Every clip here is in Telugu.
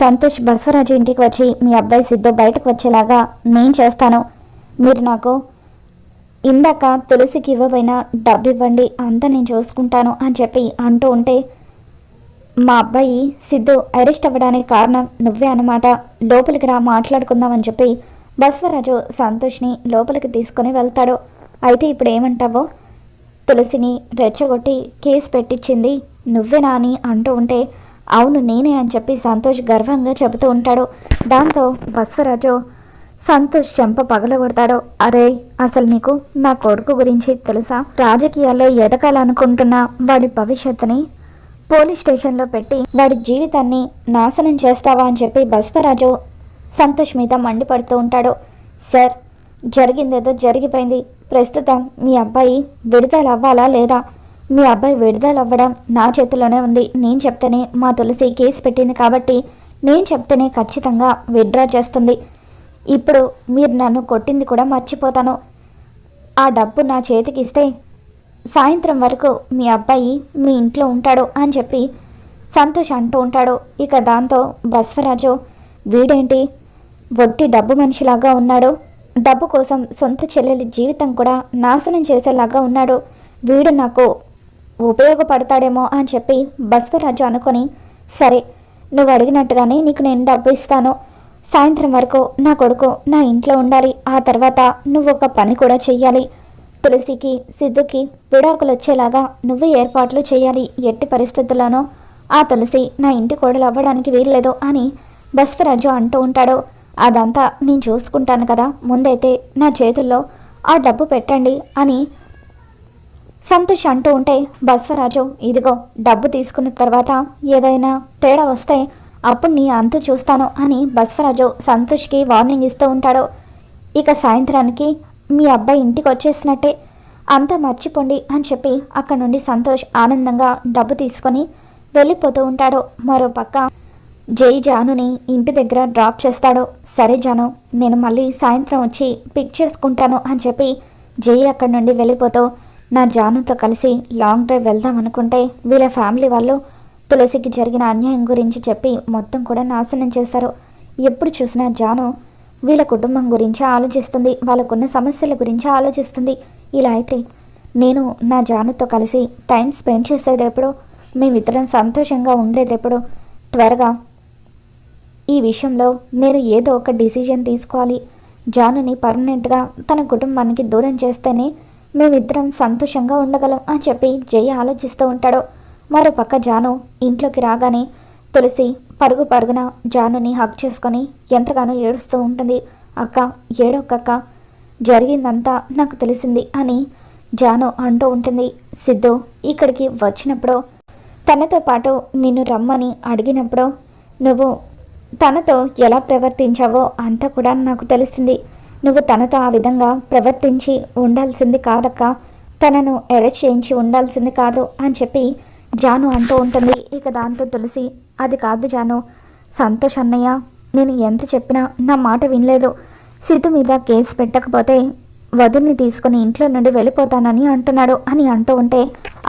సంతోష్ బసవరాజు ఇంటికి వచ్చి మీ అబ్బాయి సిద్ధు బయటకు వచ్చేలాగా నేను చేస్తాను. మీరు నాకు ఇందాక తులసికి ఇవ్వబోయిన డబ్బు ఇవ్వండి అంతా నేను చూసుకుంటాను అని చెప్పి అంటూ ఉంటే మా అబ్బాయి సిద్ధు అరెస్ట్ అవ్వడానికి కారణం నువ్వే అనమాట లోపలికి రా మాట్లాడుకుందామని చెప్పి బసవరాజు సంతోష్ని లోపలికి తీసుకొని వెళ్తాడు. అయితే ఇప్పుడు ఏమంటావో? తులసిని రెచ్చగొట్టి కేసు పెట్టించింది నువ్వేనా అని అంటూ ఉంటే అవును నేనే అని చెప్పి సంతోష్ గర్వంగా చెబుతూ ఉంటాడు. దాంతో బస్వరాజు సంతోష్ చెంప పగలగొడతాడు. అరే అసలు నీకు నా కొడుకు గురించి తెలుసా? రాజకీయాల్లో ఎదగాలనుకుంటున్న వాడి భవిష్యత్తుని పోలీస్ స్టేషన్లో పెట్టి వాడి జీవితాన్ని నాశనం చేస్తావా అని చెప్పి బస్వరాజు సంతోష్ మీద మండిపడుతూ ఉంటాడు. సార్ జరిగిందేదో జరిగిపోయింది. ప్రస్తుతం మీ అబ్బాయి విడుదల అవ్వాలా లేదా? మీ అబ్బాయి విడుదల అవ్వడం నా చేతిలోనే ఉంది. నేను చెప్తేనే మా తులసి కేసు పెట్టింది కాబట్టి నేను చెప్తేనే ఖచ్చితంగా విత్డ్రా చేస్తుంది. ఇప్పుడు మీరు నన్ను కొట్టింది కూడా మర్చిపోతాను. ఆ డబ్బు నా చేతికి ఇస్తే సాయంత్రం వరకు మీ అబ్బాయి మీ ఇంట్లో ఉంటాడు అని చెప్పి సంతోష్ అంటూ ఉంటాడు. ఇక దాంతో బస్వరాజు వీడేంటి? వట్టి డబ్బు మనిషిలాగా ఉన్నాడు. డబ్బు కోసం సొంత చెల్లెలి జీవితం కూడా నాశనం చేసేలాగా ఉన్నాడు. వీడు నాకు ఉపయోగపడతాడేమో అని చెప్పి బస్వరాజు అనుకొని సరే నువ్వు అడిగినట్టుగానే నీకు నేను డబ్బు ఇస్తాను. సాయంత్రం వరకు నా కొడుకు నా ఇంట్లో ఉండాలి. ఆ తర్వాత నువ్వు ఒక పని కూడా చెయ్యాలి. తులసికి సిద్ధుకి విడాకులు వచ్చేలాగా నువ్వు ఏర్పాట్లు చేయాలి ఎట్టి పరిస్థితుల్లోనో ఆ తులసి నా ఇంటి కోడలు అవ్వడానికి వీల్లేదు అని బస్వరాజు అంటూ ఉంటాడు. అదంతా నేను చూసుకుంటాను కదా. ముందైతే నా చేతుల్లో ఆ డబ్బు పెట్టండి అని సంతోష్ అంటూ ఉంటే బస్వరాజు ఇదిగో డబ్బు తీసుకున్న తర్వాత ఏదైనా తేడా వస్తే అప్పుడు నీ అంతు చూస్తాను అని బస్వరాజు సంతోష్కి వార్నింగ్ ఇస్తూ ఉంటాడు. ఇక సాయంత్రానికి మీ అబ్బాయి ఇంటికి వచ్చేసినట్టే. అంతా మర్చిపోండి అని చెప్పి అక్కడ నుండి సంతోష్ ఆనందంగా డబ్బు తీసుకొని వెళ్ళిపోతూ ఉంటాడు. మరో పక్క జై జానుని ఇంటి దగ్గర డ్రాప్ చేస్తాడు. సరే జాను నేను మళ్ళీ సాయంత్రం వచ్చి పిక్ చేసుకుంటాను అని చెప్పి జై అక్కడి నుండి వెళ్ళిపోతూ నా జానుతో కలిసి లాంగ్ డ్రైవ్ వెళ్దాం అనుకుంటే వీళ్ళ ఫ్యామిలీ వాళ్ళు తులసికి జరిగిన అన్యాయం గురించి చెప్పి మొత్తం కూడా నాశనం చేశారు. ఎప్పుడు చూసినా జాను వీళ్ళ కుటుంబం గురించి ఆలోచిస్తుంది వాళ్ళకున్న సమస్యల గురించి ఆలోచిస్తుంది. ఇలా అయితే నేను నా జానుతో కలిసి టైం స్పెండ్ చేసేది ఎప్పుడు మేమిద్దరం సంతోషంగా ఉండేది ఎప్పుడు త్వరగా ఈ విషయంలో నేను ఏదో ఒక డిసిజన్ తీసుకోవాలి. జానుని పర్మనెంట్గా తన కుటుంబానికి దూరం చేస్తేనే మేమిద్దరం సంతోషంగా ఉండగలం అని చెప్పి జయ ఆలోచిస్తూ ఉంటాడు. మరోపక్క జాను ఇంట్లోకి రాగానే తులసి పరుగు పరుగున జానుని హక్ చేసుకొని ఎంతగానో ఏడుస్తూ ఉంటుంది. అక్క ఏడొక్కక్క జరిగిందంతా నాకు తెలిసింది అని జాను అంటూ ఉంటుంది. సిద్ధు ఇక్కడికి వచ్చినప్పుడు తనతో పాటు నిన్ను రమ్మని అడిగినప్పుడు నువ్వు తనతో ఎలా ప్రవర్తించావో అంతా కూడా నాకు తెలిసింది. నువ్వు తనతో ఆ విధంగా ప్రవర్తించి ఉండాల్సింది కాదక్క. తనను అరెస్ట్ చేయించి ఉండాల్సింది కాదు అని చెప్పి జాను అంటూ ఉంటుంది. ఇక దాంతో తులసి అది కాదు జాను. సంతోష్ అన్నయ్య నేను ఎంత చెప్పినా నా మాట వినలేదు. సిద్ధు మీద కేసు పెట్టకపోతే వధుని తీసుకుని ఇంట్లో నుండి వెళ్ళిపోతానని అంటున్నాడు అని అంటూ ఉంటే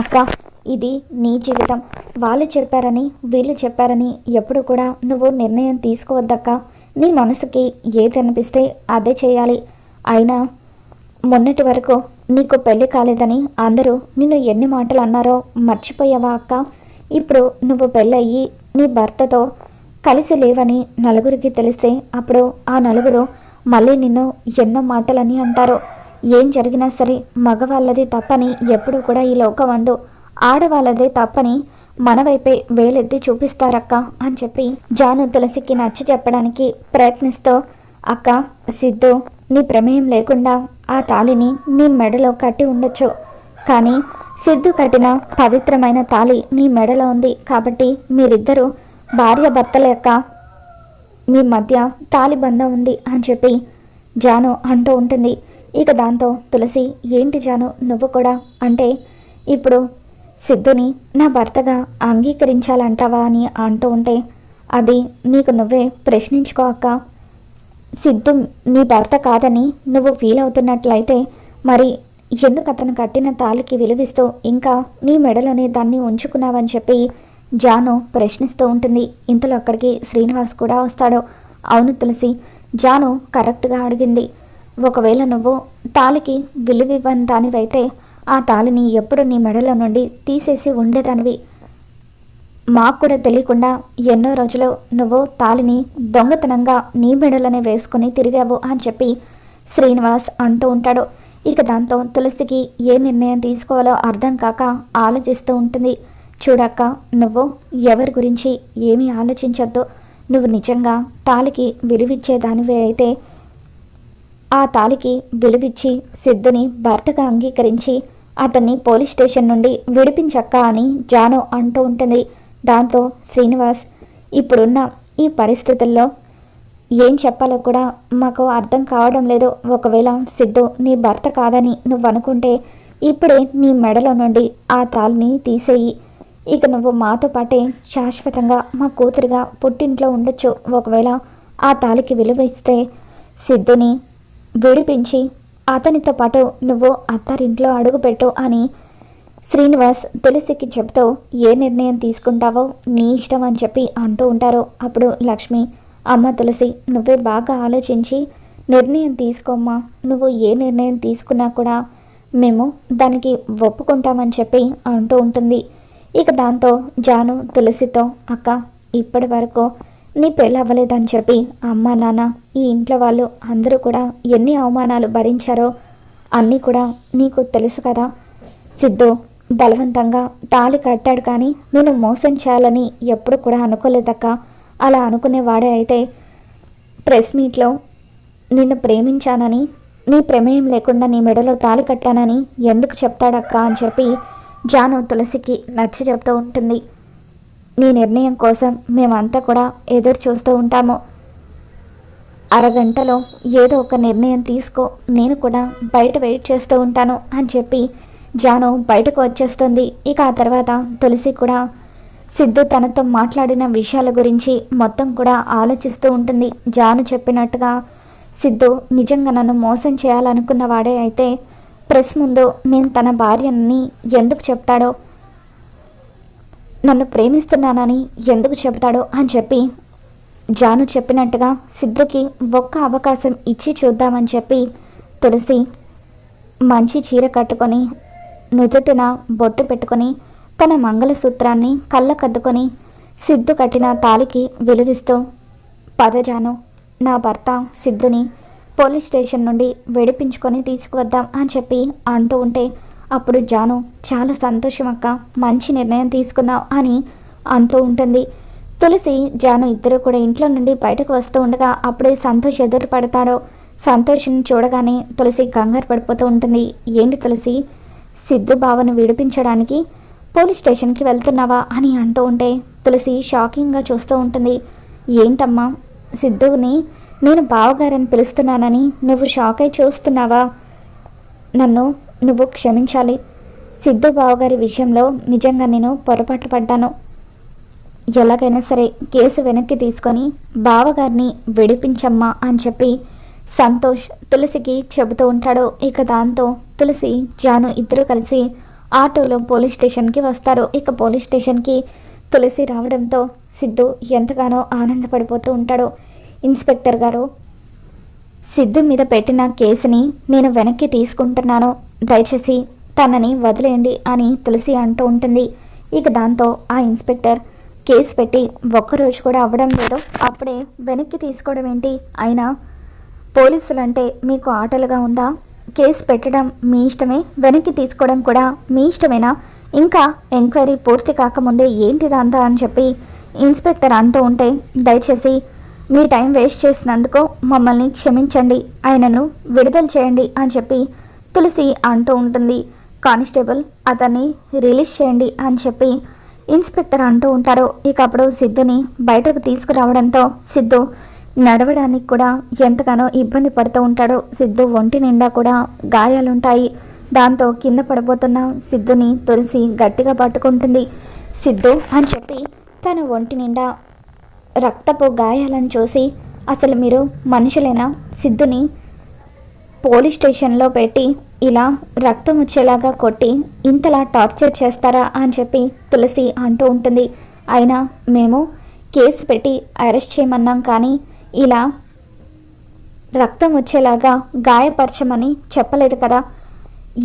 అక్క ఇది నీ జీవితం. వాళ్ళు చెప్పారని వీళ్ళు చెప్పారని ఎప్పుడు కూడా నువ్వు నిర్ణయం తీసుకోవద్దక్క. నీ మనసుకి ఏది అనిపిస్తే అదే చేయాలి. అయినా మొన్నటి వరకు నీకు పెళ్ళి కాలేదని అందరూ నిన్ను ఎన్ని మాటలు అన్నారో మర్చిపోయావా అక్క? ఇప్పుడు నువ్వు పెళ్ళయ్యి నీ భర్తతో కలిసి లేవని నలుగురికి తెలిస్తే అప్పుడు ఆ నలుగురు మళ్ళీ నిన్ను ఎన్నో మాటలని అంటారు. ఏం జరిగినా సరే మగవాళ్ళది తప్పని ఎప్పుడూ కూడా ఈ లోకమందు ఆడవాళ్ళదే తప్పని మన వైపే వేలెత్తి చూపిస్తారక్క అని చెప్పి జాను తులసికి నచ్చ చెప్పడానికి ప్రయత్నిస్తూ అక్క సిద్ధు నీ ప్రమేయం లేకుండా ఆ తాళిని నీ మెడలో కట్టి ఉండొచ్చు. కానీ సిద్ధు కట్టిన పవిత్రమైన తాళి నీ మెడలో ఉంది కాబట్టి మీరిద్దరూ భార్య భర్తల యొక్క మీ మధ్య తాలిబంధం ఉంది అని చెప్పి జాను అంటూ ఉంటుంది. ఇక దాంతో తులసి ఏంటి జాను నువ్వు కూడా? అంటే ఇప్పుడు సిద్ధుని నా భర్తగా అంగీకరించాలంటావా? అని అంటూ ఉంటే అది నీకు నువ్వే ప్రశ్నించుకో అక్క. సిద్ధు నీ భర్త కాదని నువ్వు ఫీల్ అవుతున్నట్లయితే మరి ఎందుకు అతను కట్టిన తాలికి విలువిస్తూ ఇంకా నీ మెడలోనే దాన్ని ఉంచుకున్నావని చెప్పి జాను ప్రశ్నిస్తూ ఉంటుంది. ఇంతలో అక్కడికి శ్రీనివాస్ కూడా వస్తాడు. అవును తులసి జాను కరెక్ట్గా అడిగింది. ఒకవేళ నువ్వు తాలికి విలువివ్వని దానివైతే ఆ తాలిని ఎప్పుడు నీ మెడలో నుండి తీసేసి ఉండేదానివి. మాకు కూడా తెలియకుండా ఎన్నో రోజులు నువ్వు తాలిని దొంగతనంగా నీ మెడలోనే వేసుకుని తిరిగావు అని చెప్పి శ్రీనివాస్ అంటూ ఉంటాడు. ఇక దాంతో తులసికి ఏ నిర్ణయం తీసుకోవాలో అర్థం కాక ఆలోచిస్తూ ఉంటుంది. చూడక్క నువ్వు ఎవరి గురించి ఏమీ ఆలోచించొద్దు. నువ్వు నిజంగా తాలికి విలువిచ్చేదానివే అయితే ఆ తాలికి విలువిచ్చి సిద్ధుని భర్తగా అంగీకరించి అతన్ని పోలీస్ స్టేషన్ నుండి విడిపించక్క అని జాను అంటూ ఉంటుంది. దాంతో శ్రీనివాస్ ఇప్పుడున్న ఈ పరిస్థితుల్లో ఏం చెప్పాలో కూడా మాకు అర్థం కావడం లేదు. ఒకవేళ సిద్ధు నీ భర్త కాదని నువ్వు అనుకుంటే ఇప్పుడే నీ మెడలో నుండి ఆ తాళిని తీసేయి. ఇక నువ్వు మాతో పాటే శాశ్వతంగా మా కూతురుగా పుట్టింట్లో ఉండొచ్చు. ఒకవేళ ఆ తాలికి విలువ ఇస్తే సిద్ధుని విడిపించి అతనితో పాటు నువ్వు అత్తారింట్లో అడుగుపెట్టు అని శ్రీనివాస్ తులసికి చెప్తూ ఏ నిర్ణయం తీసుకుంటావో నీ ఇష్టం అని చెప్పి అంటూ ఉంటారు. అప్పుడు లక్ష్మి అమ్మ తులసి నువ్వే బాగా ఆలోచించి నిర్ణయం తీసుకోమ్మా. నువ్వు ఏ నిర్ణయం తీసుకున్నా కూడా మేము దానికి ఒప్పుకుంటామని చెప్పి అంటూ ఉంటుంది. ఇక దాంతో జాను తులసితో అక్క ఇప్పటి వరకు నీ పెళ్ళి అవ్వలేదని చెప్పి అమ్మ నాన్న ఈ ఇంట్లో వాళ్ళు అందరూ కూడా ఎన్ని అవమానాలు భరించారో అన్నీ కూడా నీకు తెలుసు కదా. సిద్ధు బలవంతంగా తాళి కట్టాడు కానీ నేను మోసం చేయాలని ఎప్పుడు కూడా అనుకోలేదక్క. అలా అనుకునేవాడే అయితే ప్రెస్ మీట్లో నిన్ను ప్రేమించానని నీ ప్రమేయం లేకుండా నీ మెడలో తాళి కట్టానని ఎందుకు చెప్తాడక్క అని చెప్పి జాను తులసికి నచ్చ చెప్తూ ఉంటుంది. నీ నిర్ణయం కోసం మేమంతా కూడా ఎదురు చూస్తూ ఉంటాము. అరగంటలో ఏదో ఒక నిర్ణయం తీసుకో నేను కూడా బయట వెయిట్ చేస్తూ ఉంటాను అని చెప్పి జాను బయటకు వచ్చేస్తుంది. ఇక ఆ తర్వాత తులసి కూడా సిద్ధు తనతో మాట్లాడిన విషయాల గురించి మొత్తం కూడా ఆలోచిస్తూ ఉంటుంది. జాను చెప్పినట్టుగా సిద్ధు నిజంగా నన్ను మోసం చేయాలనుకున్న వాడే అయితే ప్రెస్ ముందు నేను తన భార్యని ఎందుకు చెప్తాడో నన్ను ప్రేమిస్తున్నానని ఎందుకు చెబుతాడో అని చెప్పి జాను చెప్పినట్టుగా సిద్ధుకి ఒక్క అవకాశం ఇచ్చి చూద్దామని చెప్పి తులసి మంచి చీర కట్టుకొని నుదుటిన బొట్టు పెట్టుకొని తన మంగళసూత్రాన్ని కళ్ళ కద్దుకొని సిద్ధు కట్టిన తాలికి విలువిస్తూ పదజాను నా భర్త సిద్ధుని పోలీస్ స్టేషన్ నుండి విడిపించుకొని తీసుకువద్దాం అని చెప్పి అంటూ ఉంటే అప్పుడు జాను చాలా సంతోషం అక్క మంచి నిర్ణయం తీసుకున్నావు అని అంటూ ఉంటుంది. తులసి జాను ఇద్దరు కూడా ఇంట్లో నుండి బయటకు వస్తూ ఉండగా అప్పుడే సంతోష్ ఎదురు పడతాడో. సంతోషం చూడగానే తులసి కంగారు పడిపోతూ ఉంటుంది. ఏంటి తులసి? సిద్ధు బావను విడిపించడానికి పోలీస్ స్టేషన్కి వెళ్తున్నావా? అని అంటూ ఉంటే తులసి షాకింగ్గా చూస్తూ ఉంటుంది. ఏంటమ్మా? సిద్ధుని నేను బావగారని పిలుస్తున్నానని నువ్వు షాక్ అయి చూస్తున్నావా? నన్ను నువ్వు క్షమించాలి. సిద్ధు బావగారి విషయంలో నిజంగా నేను పొరపాటు పడ్డాను. ఎలాగైనా సరే కేసు వెనక్కి తీసుకొని బావగారిని విడిపించమ్మా అని చెప్పి సంతోష్ తులసికి చెబుతూ ఉంటాడు. ఇక దాంతో తులసి జాను ఇద్దరు కలిసి ఆటోలో పోలీస్ స్టేషన్కి వస్తారు. ఇక పోలీస్ స్టేషన్కి తులసి రావడంతో సిద్ధు ఎంతగానో ఆనందపడిపోతూ ఉంటాడు. ఇన్స్పెక్టర్ గారు సిద్ధు మీద పెట్టిన కేసుని నేను వెనక్కి తీసుకుంటున్నాను. దయచేసి తనని వదిలేయండి అని తులసి అంటూ ఉంటుంది. ఇక దాంతో ఆ ఇన్స్పెక్టర్ కేసు పెట్టి ఒక్కరోజు కూడా అవ్వడం లేదు. అప్పుడే వెనక్కి తీసుకోవడం ఏంటి? అయినా పోలీసులంటే మీకు ఆటలుగా ఉందా? కేసు పెట్టడం మీ ఇష్టమే? వెనక్కి తీసుకోవడం కూడా మీ ఇష్టమేనా? ఇంకా ఎంక్వైరీ పూర్తి కాకముందే ఏంటిదంతా అని చెప్పి ఇన్స్పెక్టర్ అంటూ ఉంటే దయచేసి మీ టైం వేస్ట్ చేసినందుకు మమ్మల్ని క్షమించండి. ఆయనను విడుదల చేయండి అని చెప్పి తులసి అంటూ ఉంటుంది. కానిస్టేబుల్ అతన్ని రిలీజ్ చేయండి అని చెప్పి ఇన్స్పెక్టర్ అంటూ ఉంటారు. ఇక అప్పుడు సిద్ధుని బయటకు తీసుకురావడంతో సిద్ధు నడవడానికి కూడా ఎంతగానో ఇబ్బంది పడుతూ ఉంటాడు. సిద్ధు ఒంటి నిండా కూడా గాయాలుంటాయి. దాంతో కింద పడబోతున్న సిద్ధుని తులసి గట్టిగా పట్టుకుంటుంది. సిద్ధు అని చెప్పి తన ఒంటి నిండా రక్తపు గాయాలను చూసి అసలు మీరు మనుషులైనా? సిద్ధుని పోలీస్ స్టేషన్లో పెట్టి ఇలా రక్తం వచ్చేలాగా కొట్టి ఇంతలా టార్చర్ చేస్తారా అని చెప్పి తులసి అంటూ ఉంటుంది. అయినా మేము కేసు పెట్టి అరెస్ట్ చేయమన్నాం కానీ ఇలా రక్తం వచ్చేలాగా గాయపరచమని చెప్పలేదు కదా.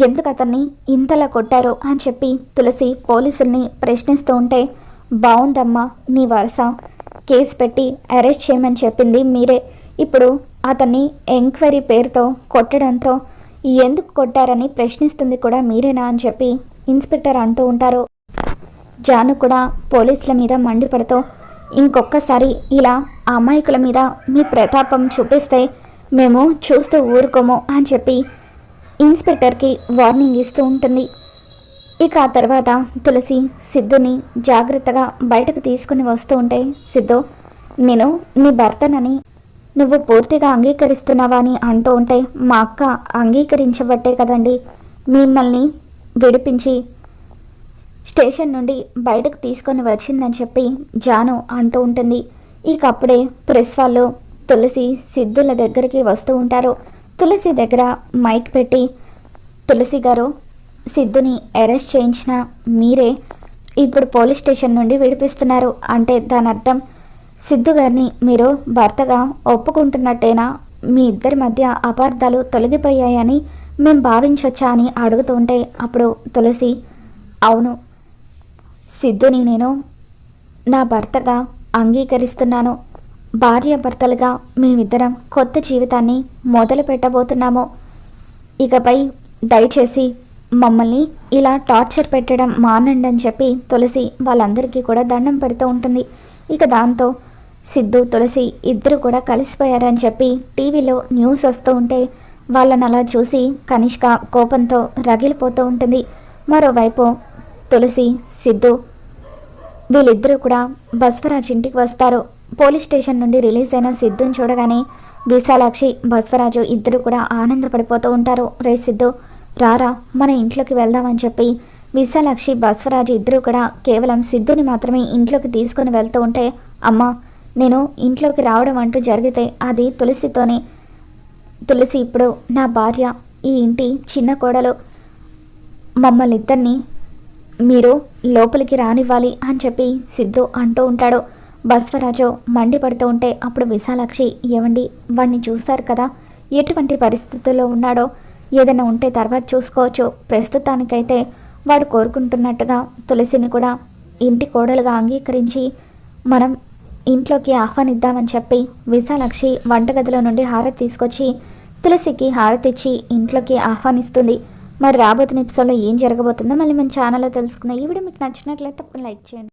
ఎందుకు అతన్ని ఇంతలా కొట్టారు అని చెప్పి తులసి పోలీసుల్ని ప్రశ్నిస్తూ ఉంటే బాగుందమ్మా నీ వరుస. కేసు పెట్టి అరెస్ట్ చేయమని చెప్పింది మీరే. ఇప్పుడు అతన్ని ఎంక్వైరీ పేరుతో కొట్టడంతో ఎందుకు కొట్టారని ప్రశ్నిస్తుంది కూడా మీరేనా అని చెప్పి ఇన్స్పెక్టర్ అంటూ ఉంటారు. జాను కూడా పోలీసుల మీద మండిపడుతూ ఇంకొకసారి ఇలా అమాయకుల మీద మీ ప్రతాపం చూపిస్తే మేము చూస్తూ ఊరుకోము అని చెప్పి ఇన్స్పెక్టర్కి వార్నింగ్ ఇస్తూ ఉంటుంది. ఇక ఆ తర్వాత తులసి సిద్ధుని జాగ్రత్తగా బయటకు తీసుకుని వస్తూ ఉంటే సిద్ధు నేను నీ భర్తనని నువ్వు పూర్తిగా అంగీకరిస్తున్నావా అని అంటూ ఉంటే మా అక్క అంగీకరించబట్టే కదండి. మిమ్మల్ని విడిపించి స్టేషన్ నుండి బయటకు తీసుకొని వచ్చిందని చెప్పి జాను అంటూ ఉంటుంది. ఇక అప్పుడే ప్రెస్ వాళ్ళు తులసి సిద్ధుల దగ్గరికి వస్తూ ఉంటారు. తులసి దగ్గర మైక్ పెట్టి తులసి గారు సిద్ధుని అరెస్ట్ చేయించిన మీరే ఇప్పుడు పోలీస్ స్టేషన్ నుండి విడిపిస్తున్నారు అంటే దాని అర్థం సిద్ధు గారిని మీరు భర్తగా ఒప్పుకుంటున్నట్టేనా? మీ ఇద్దరి మధ్య అపార్థాలు తొలగిపోయాయని మేం భావించవచ్చా అని అడుగుతుంటే అప్పుడు తులసి అవును. సిద్ధుని నేను నా భర్తగా అంగీకరిస్తున్నాను. భార్యాభర్తలుగా మేమిద్దరం కొత్త జీవితాన్ని మొదలు పెట్టబోతున్నాము. ఇకపై దయచేసి మమ్మల్ని ఇలా టార్చర్ పెట్టడం మానండి అని చెప్పి తులసి వాళ్ళందరికీ కూడా దండం పెడుతూ ఉంటుంది. ఇక దాంతో సిద్ధు తులసి ఇద్దరు కూడా కలిసిపోయారని చెప్పి టీవీలో న్యూస్ వస్తూ ఉంటే వాళ్ళని అలా చూసి కనిష్క కోపంతో రగిలిపోతూ ఉంటుంది. మరోవైపు తులసి సిద్ధు వీళ్ళిద్దరూ కూడా బస్వరాజ్ ఇంటికి వస్తారు. పోలీస్ స్టేషన్ నుండి రిలీజ్ అయిన సిద్ధుని చూడగానే విశాలాక్షి బస్వరాజు ఇద్దరు కూడా ఆనందపడిపోతూ ఉంటారు. రే సిద్ధు రారా మన ఇంట్లోకి వెళ్దామని చెప్పి విశాలాక్షి బస్వరాజు ఇద్దరు కూడా కేవలం సిద్ధుని మాత్రమే ఇంట్లోకి తీసుకొని వెళ్తూ ఉంటే అమ్మ నేను ఇంట్లోకి రావడం అంటూ జరిగితే అది తులసితోనే. తులసి ఇప్పుడు నా భార్య ఈ ఇంటి చిన్న కోడలు. మమ్మల్ని ఇద్దరిని మీరు లోపలికి రానివ్వాలి అని చెప్పి సిద్ధు అంటూ ఉంటాడు. బస్వరాజు మండిపడుతూ ఉంటే అప్పుడు విశాలాక్షి ఏమండి వాడిని చూస్తారు కదా? ఎటువంటి పరిస్థితుల్లో ఉన్నాడో? ఏదైనా ఉంటే తర్వాత చూసుకోవచ్చు. ప్రస్తుతానికైతే వాడు కోరుకుంటున్నట్టుగా తులసిని కూడా ఇంటి కోడలుగా అంగీకరించి మనం ఇంట్లోకి ఆహ్వానిద్దామని చెప్పి విశాలాక్షి వంటగదిలో నుండి హారతి తీసుకొచ్చి తులసికి హారతి ఇచ్చి ఇంట్లోకి ఆహ్వానిస్తుంది. మరి రాబోతున్న ఎపిసోడ్లో ఏం జరగబోతుందో మళ్ళీ మన ఛానల్లో తెలుసుకుందాం. ఈ వీడియో మీకు నచ్చినట్లయితే తప్పకుండా లైక్ చేయండి.